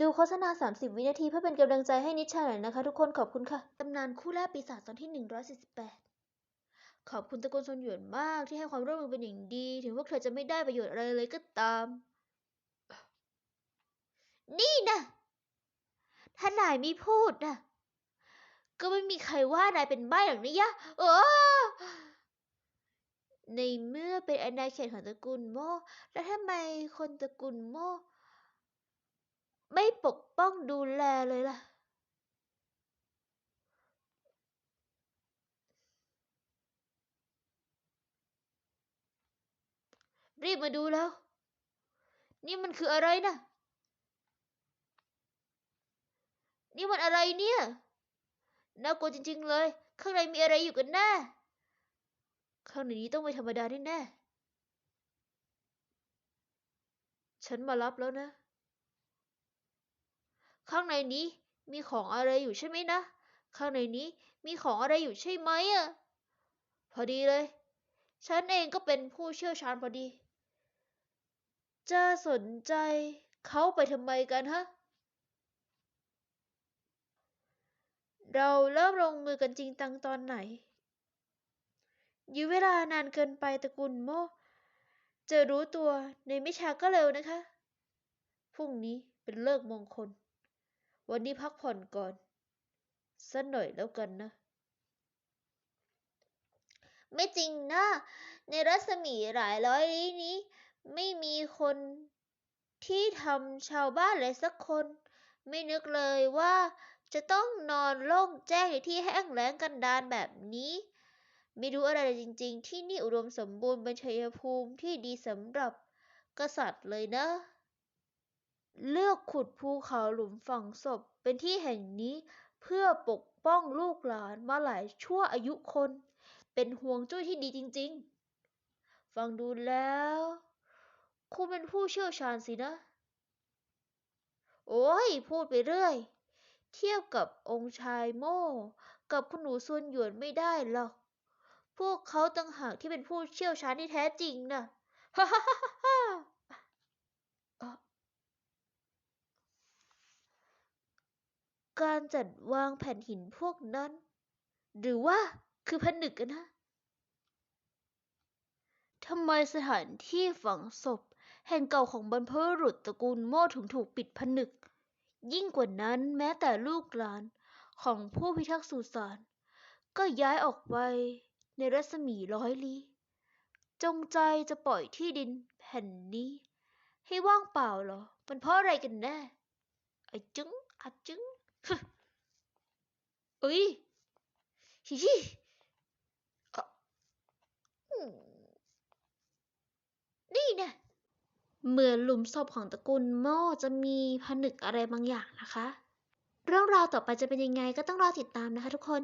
ดูโฆษณา 30 วินาทีเพื่อเป็นกำลังใจให้นิชาหน่อยนะคะ ทุกคนขอบคุณค่ะ ตำนานคู่ล่าปีศาจตอนที่ 148 ขอบคุณตระกูลซนหยวนมากที่ให้ความร่วมมือเป็นอย่างดี ถึงพวกเธอจะไม่ได้ประโยชน์อะไรเลยก็ตาม นี่นะถ้านายไม่พูดนะก็ไม่มีใครว่านายเป็นใบ้หรอกนะยะโอ้ในเมื่อเป็นอาณาเขตของตระกูลโม แล้วทำไมคนตระกูลโม ไม่ปกป้องดูแลเลยล่ะ รีบมาดูแล้ว นี่มันคืออะไรนะ นี่มันอะไรเนี่ยน่ากลัวจริง ๆ เลย ข้างในมีอะไรอยู่กันแน่ ข้างในนี้ต้องไม่ธรรมดาแน่ๆฉันมารับแล้วนะ ข้างในนี้มีของอะไรอยู่ใช่ไหมนะ ข้างในนี้มีของอะไรอยู่ใช่ไหมอะ พอดีเลย ฉันเองก็เป็นผู้เชี่ยวชาญพอดี จะสนใจเขาไปทำไมกันฮะ เราเริ่มลงมือกันจริงจังตอนไหนยื้อเวลานานเกินไปตระกูลโมจะรู้ตัวในไม่ช้าก็เร็วนะคะ พรุ่งนี้เป็นเลิกมงคล วันนี้พักผ่อนก่อนสักหน่อยแล้วกันนะ ไม่จริงนะ ในรัศมีหลายร้อยลี้นี้ ไม่มีคนที่ทำชาวบ้านเลยสักคน ไม่นึกเลยว่าจะต้องนอนโล่งแจ้งในที่แห้งแล้งกันดารแบบนี้ ไม่รู้อะไรจริง ๆ ที่นี่อุดมสมบูรณ์เป็นชัยภูมิที่ดีสำหรับกษัตริย์เลยนะ เลือกขุดภูเขาหลุมฝังศพเป็นที่แห่งนี้เพื่อปกป้องลูกหลานมาหลายชั่วอายุคน เป็นห่วงจุ้ยที่ดีจริง ๆ ฟังดูแล้วคุณเป็นผู้เชี่ยวชาญสินะ โอ้ย พูดไปเรื่อย เทียบกับองค์ชายโม่กับคุณหนูซวนหยวนไม่ได้หรอก พวกเขาต่างหากที่เป็นผู้เชี่ยวชาญที่แท้จริงนะฮ่าฮ่าฮ่าฮ่าเอ่อ การจัดวางแผ่นหินพวกนั้น หรือว่าคือผนึกกันนะทำไมสถานที่ฝังศพ แห่งเก่าของบรรพบุรุษตระกูลโม่ถึงถูกปิดผนึก ยิ่งกว่านั้นแม้แต่ลูกหลานของผู้พิทักษ์สุสานก็ย้ายออกไปในรัศมีร้อยลี้จงใจจะปล่อยที่ดินแผ่นนี้ ให้ว่างเปล่าเหรอ มันเพราะอะไรกันแน่ไอ้จึงอาจึง เอ้ยฮิฮิอืมนี่นะเหมือนหลุมศพของตระกูลโม่จะมีผนึกอะไรบางอย่างนะคะ เรื่องราวต่อไปจะเป็นยังไงก็ต้องรอติดตามนะคะทุกคน